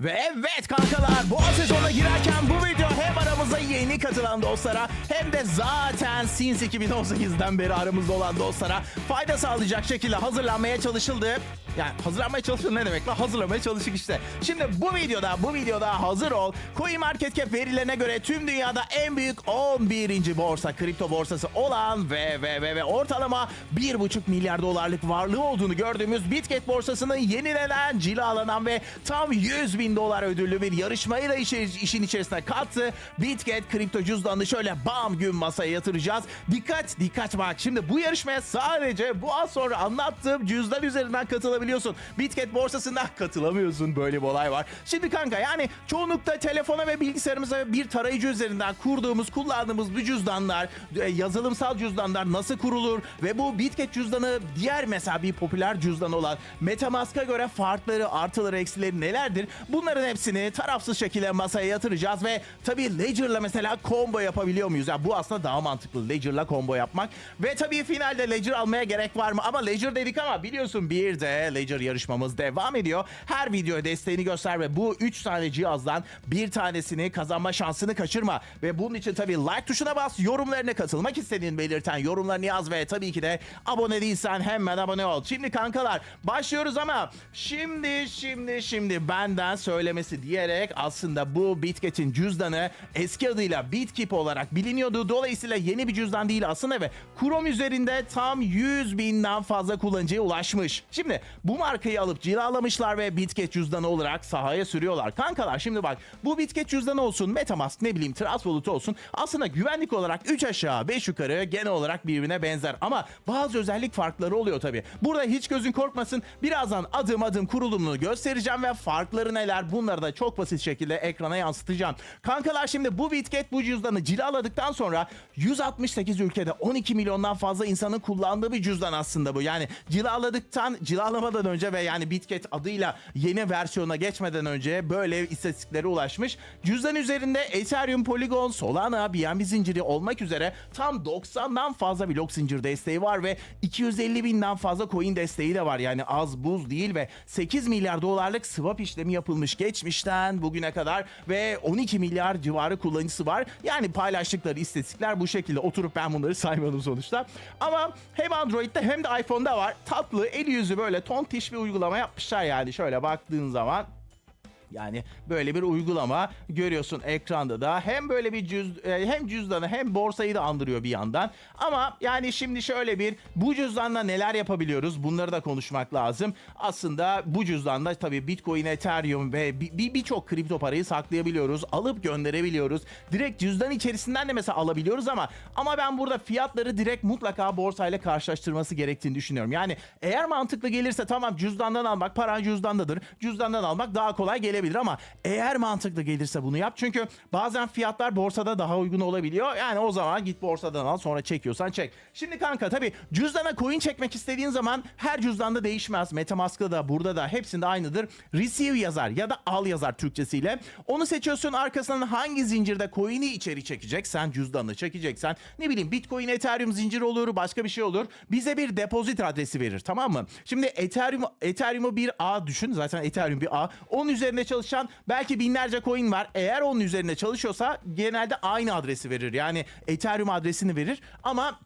Ve evet kankalar bu sezona girerken bu video hem aramıza yeni katılan dostlara hem de zaten Sins 2018'den beri aramızda olan dostlara fayda sağlayacak şekilde hazırlanmaya çalışıldı. Yani hazırlanmaya çalışıldı ne demek lan? Hazırlamaya çalıştık işte. Şimdi bu videoda bu videoda hazır ol. CoinMarketCap verilerine göre tüm dünyada en büyük 11. borsa kripto borsası olan ve ve ve ve ortalama 1,5 milyar dolarlık varlığı olduğunu gördüğümüz Bitget borsasının yenilenen, cilalanan ve tam 100 bin dolar ödüllü bir yarışmayı da işin içerisine kattı. Bitget kripto cüzdanını şöyle bam gün masaya yatıracağız. Dikkat dikkat bak şimdi bu yarışmaya sadece bu az sonra anlattığım cüzdan üzerinden katılabiliyorsun. Bitget borsasında katılamıyorsun böyle bir olay var. Şimdi kanka yani çoğunlukla telefona ve bilgisayarımıza bir tarayıcı üzerinden kurduğumuz, kullandığımız bu cüzdanlar, e, yazılımsal cüzdanlar nasıl kurulur ve bu Bitget cüzdanı diğer mesela bir popüler cüzdan olan Metamask'a göre farkları, artıları, eksileri nelerdir? Bunların hepsini tarafsız şekilde masaya yatıracağız ve tabii Ledger'la mesela combo yapabiliyor muyuz? Ya bu aslında daha mantıklı Ledger'la combo yapmak. Ve tabii finalde Ledger almaya gerek var mı? Ama Ledger dedik ama biliyorsun bir de Ledger yarışmamız devam ediyor. Her videoya desteğini göster ve bu 3 tane cihazdan bir tanesini kazanma şansını kaçırma. Ve bunun için tabii like tuşuna bas, yorumlarına katılmak istediğini belirten yorumlarını yaz ve tabii ki de abone değilsen hemen abone ol. Şimdi kankalar başlıyoruz ama şimdi şimdi şimdi benden söylemesi diyerek aslında bu Bitget'in cüzdanı eski adıyla Bitkeep olarak biliniyordu. Dolayısıyla yeni bir cüzdan değil aslında ve Chrome üzerinde tam 100 binden fazla kullanıcıya ulaşmış. Şimdi bu markayı alıp cilalamışlar ve Bitget cüzdanı olarak sahaya sürüyorlar. Kankalar şimdi bak bu Bitget cüzdanı olsun Metamask ne bileyim Trust olsun aslında güvenlik olarak 3 aşağı 5 yukarı genel olarak birbirine benzer ama bazı özellik farkları oluyor tabi. Burada hiç gözün korkmasın birazdan adım adım kurulumunu göstereceğim ve farkları neler bunları da çok basit şekilde ekrana yansıtacağım. Kankalar şimdi bu Bitget bu cüzdanı cilaladıktan sonra 168 ülkede 12 milyondan fazla insanın kullandığı bir cüzdan aslında bu. Yani cilaladıktan cilalamadan önce ve yani Bitget adıyla yeni versiyona geçmeden önce böyle istatistiklere ulaşmış. Cüzdan üzerinde Ethereum, Polygon, Solana, BNB zinciri olmak üzere tam 90'dan fazla blok zincir desteği var ve 250 binden fazla coin desteği de var. Yani az buz değil ve 8 milyar dolarlık swap işlemi yapılmış geçmişten bugüne kadar ve 12 milyar civarı kullanıcısı var. Yani paylaştıkları istatistikler bu şekilde oturup ben bunları saymadım sonuçta. Ama hem Android'de hem de iPhone'da var. Tatlı, eli yüzü böyle tontiş bir uygulama yapmışlar yani şöyle baktığın zaman. Yani böyle bir uygulama görüyorsun ekranda da hem böyle bir cüz e, hem cüzdanı hem borsayı da andırıyor bir yandan. Ama yani şimdi şöyle bir bu cüzdanla neler yapabiliyoruz bunları da konuşmak lazım. Aslında bu cüzdanda tabii Bitcoin, Ethereum ve bir- bir- birçok kripto parayı saklayabiliyoruz. Alıp gönderebiliyoruz. Direkt cüzdan içerisinden de mesela alabiliyoruz ama ama ben burada fiyatları direkt mutlaka borsayla karşılaştırması gerektiğini düşünüyorum. Yani eğer mantıklı gelirse tamam cüzdandan almak paran cüzdandadır. Cüzdandan almak daha kolay gelebilir ama eğer mantıklı gelirse bunu yap. Çünkü bazen fiyatlar borsada daha uygun olabiliyor. Yani o zaman git borsadan al sonra çekiyorsan çek. Şimdi kanka tabii cüzdana coin çekmek istediğin zaman her cüzdanda değişmez. Metamask'ta da burada da hepsinde aynıdır. Receive yazar ya da al yazar Türkçesiyle. Onu seçiyorsun arkasından hangi zincirde coin'i içeri çekecek. Sen cüzdanını çekeceksen ne bileyim Bitcoin, Ethereum zinciri olur başka bir şey olur. Bize bir depozit adresi verir tamam mı? Şimdi Ethereum, Ethereum'u bir ağ düşün. Zaten Ethereum bir ağ. Onun üzerinde çalışan belki binlerce coin var. Eğer onun üzerinde çalışıyorsa genelde aynı adresi verir. Yani Ethereum adresini verir ama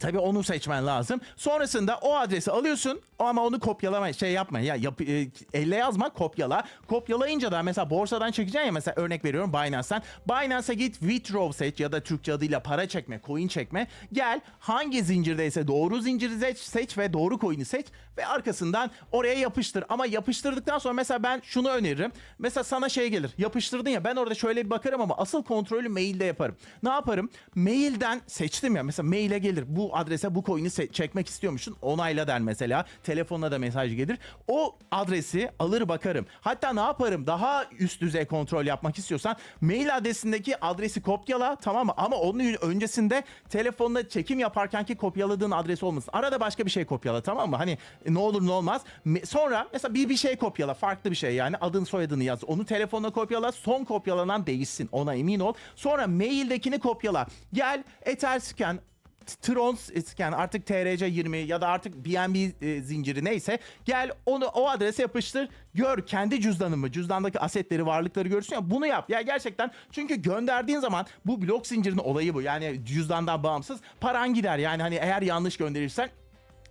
Tabii onu seçmen lazım. Sonrasında o adresi alıyorsun ama onu kopyalama şey yapma ya yap, e, elle yazma kopyala. Kopyalayınca da mesela borsadan çekeceksin ya mesela örnek veriyorum Binance'dan. Binance'a git withdraw seç ya da Türkçe adıyla para çekme, coin çekme. Gel hangi zincirdeyse doğru zinciri seç, seç ve doğru coin'i seç ve arkasından oraya yapıştır. Ama yapıştırdıktan sonra mesela ben şunu öneririm. Mesela sana şey gelir. Yapıştırdın ya ben orada şöyle bir bakarım ama asıl kontrolü mailde yaparım. Ne yaparım? Mailden seçtim ya mesela maile gelir. Bu adrese bu coin'i çekmek istiyormuşsun. Onayla der mesela. Telefonuna da mesaj gelir. O adresi alır bakarım. Hatta ne yaparım? Daha üst düzey kontrol yapmak istiyorsan mail adresindeki adresi kopyala tamam mı? Ama onun öncesinde telefonla çekim yaparkenki kopyaladığın adres olmasın. Arada başka bir şey kopyala tamam mı? Hani e, ne olur ne olmaz. Sonra mesela bir bir şey kopyala. Farklı bir şey yani adın soyadını yaz. Onu telefonla kopyala. Son kopyalanan değişsin. Ona emin ol. Sonra maildekini kopyala. Gel Etherscan Trons yani artık TRC 20 ya da artık BNB e, zinciri neyse gel onu o adrese yapıştır. Gör kendi cüzdanımı, cüzdandaki asetleri, varlıkları görsün ya bunu yap. Ya gerçekten çünkü gönderdiğin zaman bu blok zincirinin olayı bu. Yani cüzdandan bağımsız paran gider. Yani hani eğer yanlış gönderirsen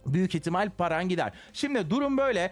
büyük ihtimal paran gider. Şimdi durum böyle.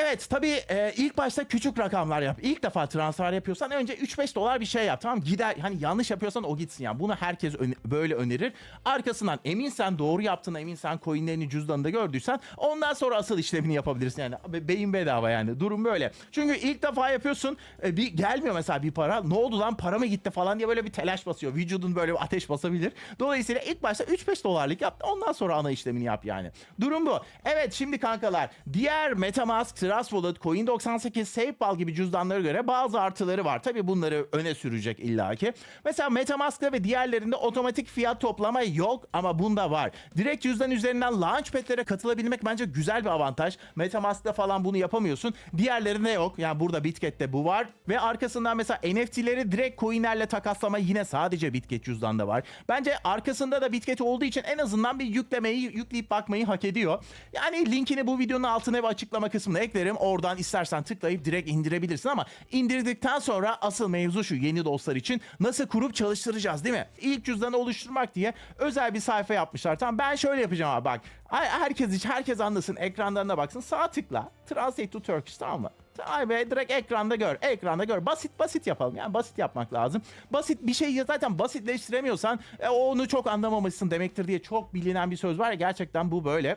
Evet tabii e, ilk başta küçük rakamlar yap. İlk defa transfer yapıyorsan önce 3-5 dolar bir şey yap tamam gider. Hani yanlış yapıyorsan o gitsin yani. Bunu herkes öne- böyle önerir. Arkasından eminsen doğru yaptığına eminsen coinlerini cüzdanında gördüysen ondan sonra asıl işlemini yapabilirsin yani. Be- Beyin bedava yani. Durum böyle. Çünkü ilk defa yapıyorsun e, bir gelmiyor mesela bir para. Ne oldu lan para mı gitti falan diye böyle bir telaş basıyor. Vücudun böyle bir ateş basabilir. Dolayısıyla ilk başta 3-5 dolarlık yap. Ondan sonra ana işlemini yap yani. Durum bu. Evet şimdi kankalar diğer Metamask, Trust Wallet, Coin98, SafePal gibi cüzdanlara göre bazı artıları var. Tabii bunları öne sürecek illaki. Mesela Metamask'ta ve diğerlerinde otomatik fiyat toplama yok ama bunda var. Direkt cüzdan üzerinden launchpad'lere katılabilmek bence güzel bir avantaj. Metamask'ta falan bunu yapamıyorsun. Diğerlerinde yok. Yani burada Bitget'te bu var. Ve arkasından mesela NFT'leri direkt coinlerle takaslama yine sadece Bitget cüzdanda var. Bence arkasında da Bitget olduğu için en azından bir yüklemeyi, yükleyip bakmayı hak ediyor. Yani linkini bu videonun altına ve açıklama kısmına eklerim. Oradan istersen tıklayıp direkt indirebilirsin ama indirdikten sonra asıl mevzu şu yeni dostlar için nasıl kurup çalıştıracağız değil mi? İlk cüzdanı oluşturmak diye özel bir sayfa yapmışlar. Tamam ben şöyle yapacağım abi bak. Herkes için herkes anlasın ekranlarına baksın. Sağ tıkla. Translate to Turkish tamam mı? Ay be direkt ekranda gör. Ekranda gör. Basit basit yapalım. Yani basit yapmak lazım. Basit bir şeyi zaten basitleştiremiyorsan e, onu çok anlamamışsın demektir diye çok bilinen bir söz var ya gerçekten bu böyle.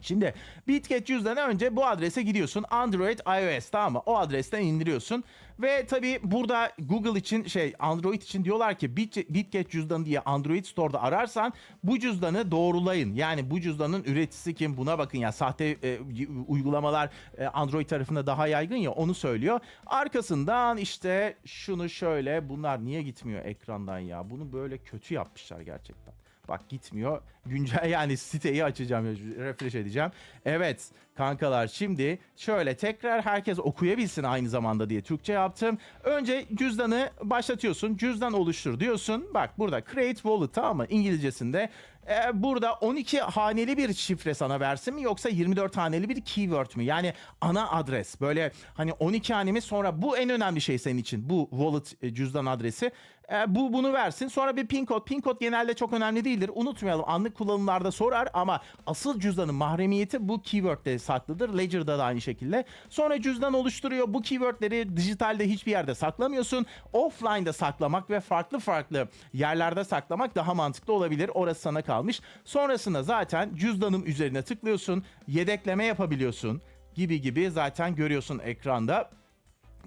Şimdi Bitget cüzdanı önce bu adrese gidiyorsun. Android, iOS tamam mı? O adresten indiriyorsun. Ve tabii burada Google için şey Android için diyorlar ki Bit- Bitget cüzdanı diye Android Store'da ararsan bu cüzdanı doğrulayın. Yani bu cüzdanın üreticisi kim buna bakın ya sahte e, uygulamalar e, Android tarafında daha yaygın ya onu söylüyor. Arkasından işte şunu şöyle bunlar niye gitmiyor ekrandan ya? Bunu böyle kötü yapmışlar gerçekten. Bak gitmiyor. Güncel yani siteyi açacağım. Refresh edeceğim. Evet kankalar şimdi şöyle tekrar herkes okuyabilsin aynı zamanda diye Türkçe yaptım. Önce cüzdanı başlatıyorsun. Cüzdan oluştur diyorsun. Bak burada create wallet tamam mı? İngilizcesinde. Ee, burada 12 haneli bir şifre sana versin mi yoksa 24 haneli bir keyword mü? Yani ana adres. Böyle hani 12 hanemiz sonra bu en önemli şey senin için. Bu wallet e, cüzdan adresi. Ee, bu bunu versin. Sonra bir pin kod. Pin kod genelde çok önemli değildir. Unutmayalım. Anlık kullanımlarda sorar ama asıl cüzdanın mahremiyeti bu keyword'de saklıdır. Ledger'da da aynı şekilde. Sonra cüzdan oluşturuyor. Bu keyword'leri dijitalde hiçbir yerde saklamıyorsun. Offline'da saklamak ve farklı farklı yerlerde saklamak daha mantıklı olabilir. Orası sana kalmış. Sonrasında zaten cüzdanım üzerine tıklıyorsun. Yedekleme yapabiliyorsun gibi gibi zaten görüyorsun ekranda.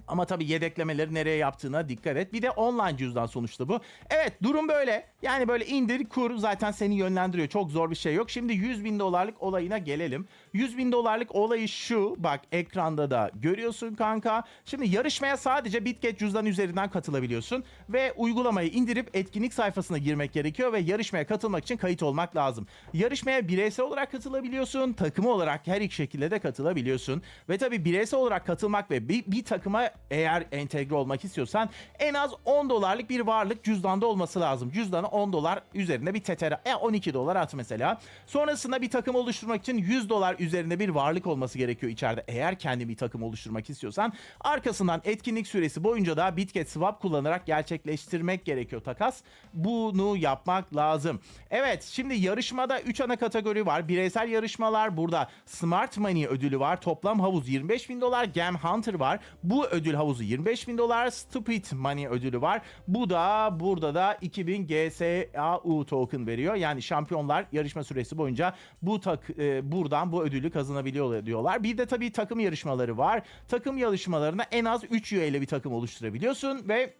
Ama tabii yedeklemeleri nereye yaptığına dikkat et. Bir de online cüzdan sonuçta bu. Evet durum böyle. Yani böyle indir kur zaten seni yönlendiriyor. Çok zor bir şey yok. Şimdi 100 bin dolarlık olayına gelelim. 100 bin dolarlık olayı şu. Bak ekranda da görüyorsun kanka. Şimdi yarışmaya sadece Bitget cüzdan üzerinden katılabiliyorsun. Ve uygulamayı indirip etkinlik sayfasına girmek gerekiyor. Ve yarışmaya katılmak için kayıt olmak lazım. Yarışmaya bireysel olarak katılabiliyorsun. Takımı olarak her iki şekilde de katılabiliyorsun. Ve tabii bireysel olarak katılmak ve bir, bir takıma eğer entegre olmak istiyorsan en az 10 dolarlık bir varlık cüzdanda olması lazım. Cüzdana 10 dolar üzerinde bir tetera, e 12 dolar at mesela. Sonrasında bir takım oluşturmak için 100 dolar üzerinde bir varlık olması gerekiyor içeride. Eğer kendi bir takım oluşturmak istiyorsan arkasından etkinlik süresi boyunca da Bitget Swap kullanarak gerçekleştirmek gerekiyor takas. Bunu yapmak lazım. Evet şimdi yarışmada 3 ana kategori var. Bireysel yarışmalar burada Smart Money ödülü var. Toplam havuz 25 bin dolar. Gem Hunter var. Bu ödül havuzu 25 bin dolar. Stupid Money ödülü var. Bu da burada da 2000 GSAU token veriyor. Yani şampiyonlar yarışma süresi boyunca bu tak e, buradan bu ödülü kazanabiliyor diyorlar. Bir de tabii takım yarışmaları var. Takım yarışmalarına en az 3 üyeyle bir takım oluşturabiliyorsun ve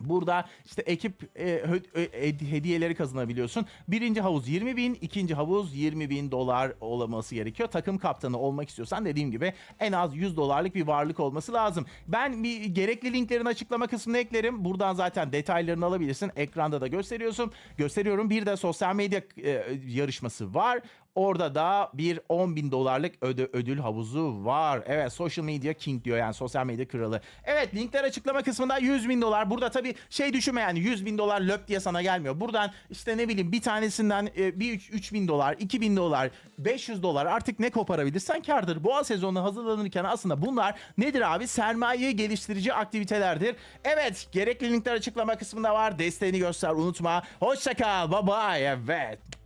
Burada işte ekip e, e, hediyeleri kazanabiliyorsun. Birinci havuz 20 bin, ikinci havuz 20 bin dolar olması gerekiyor. Takım kaptanı olmak istiyorsan dediğim gibi en az 100 dolarlık bir varlık olması lazım. Ben bir gerekli linklerin açıklama kısmına eklerim. Buradan zaten detaylarını alabilirsin. Ekranda da gösteriyorsun. Gösteriyorum. Bir de sosyal medya e, yarışması var. Orada da bir 10 bin dolarlık ödü, ödül havuzu var. Evet Social Media King diyor yani sosyal medya kralı. Evet linkler açıklama kısmında 100 bin dolar. Burada tabii şey düşünme yani 100 bin dolar löp diye sana gelmiyor. Buradan işte ne bileyim bir tanesinden e, bir 3, 3 bin dolar, 2 bin dolar, 500 dolar artık ne koparabilirsen kardır. Boğa sezonu hazırlanırken aslında bunlar nedir abi? Sermaye geliştirici aktivitelerdir. Evet gerekli linkler açıklama kısmında var. Desteğini göster unutma. Hoşça kal. Bye bye. Evet.